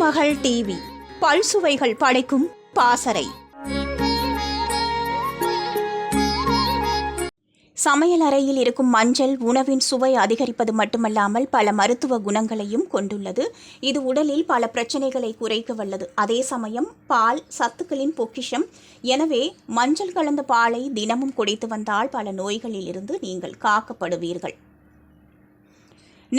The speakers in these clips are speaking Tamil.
மகள் டிவி. பல்சுவைகள் படைக்கும் பாசறை. சமையல் அறையில் இருக்கும் மஞ்சள் உணவின் சுவை அதிகரிப்பது மட்டுமல்லாமல் பல மருத்துவ குணங்களையும் கொண்டுள்ளது. இது உடலில் பல பிரச்சனைகளை குறைக்க வல்லது. அதே சமயம் பால் சத்துக்களின் பொக்கிஷம். எனவே மஞ்சள் கலந்த பாலை தினமும் குடித்து வந்தால் பல நோய்களில் இருந்து நீங்கள் காக்கப்படுவீர்கள்.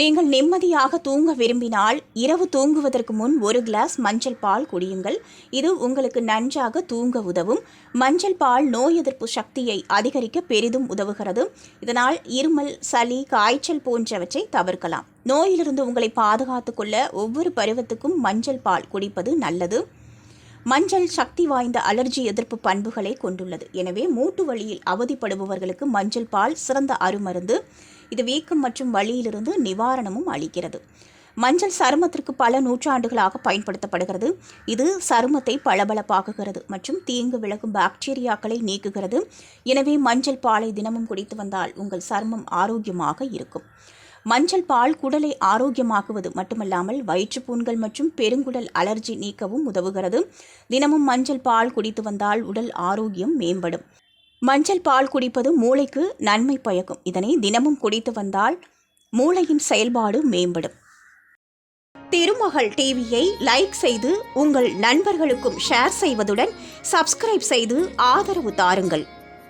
நீங்கள் நிம்மதியாக தூங்க விரும்பினால் இரவு தூங்குவதற்கு முன் ஒரு கிளாஸ் மஞ்சள் பால் குடியுங்கள். இது உங்களுக்கு நன்றாக தூங்க உதவும். மஞ்சள் பால் நோய் எதிர்ப்பு சக்தியை அதிகரிக்க பெரிதும் உதவுகிறது. இதனால் இருமல் சளி காய்ச்சல் போன்றவற்றை தவிர்க்கலாம். நோயிலிருந்து உங்களை பாதுகாத்துக்கொள்ள ஒவ்வொரு பருவத்துக்கும் மஞ்சள் பால் குடிப்பது நல்லது. மஞ்சள் சக்தி வாய்ந்த அலர்ஜி எதிர்ப்பு பண்புகளை கொண்டுள்ளது. எனவே மூட்டு வழியில் அவதிப்படுபவர்களுக்கு மஞ்சள் பால் சிறந்த அருமருந்து. இது வீக்கம் மற்றும் வலியிலிருந்து நிவாரணமும் அளிக்கிறது. மஞ்சள் சருமத்திற்கு பல நூற்றாண்டுகளாக பயன்படுத்தப்படுகிறது. இது சருமத்தை பளபளப்பாக்குகிறது மற்றும் தீங்கு விலகும் பாக்டீரியாக்களை நீக்குகிறது. எனவே மஞ்சள் பாலை தினமும் குடித்து வந்தால் உங்கள் சருமம் ஆரோக்கியமாக இருக்கும். மஞ்சள் பால் குடலை ஆரோக்கியமாக்குவது மட்டுமல்லாமல் வயிற்றுப்புண்கள் மற்றும் பெருங்குடல் அலர்ஜி நீக்கவும் உதவுகிறது. தினமும் மஞ்சள் பால் குடித்து வந்தால் உடல் ஆரோக்கியம் மேம்படும். மஞ்சள் பால் குடிப்பது மூளைக்கு நன்மை பயக்கும். இதனை தினமும் குடித்து வந்தால் மூளையின் செயல்பாடு மேம்படும். திருமகள் டிவியை லைக் செய்து உங்கள் நண்பர்களுக்கும் ஷேர் செய்வதுடன் சப்ஸ்கிரைப் செய்து ஆதரவு தாருங்கள்.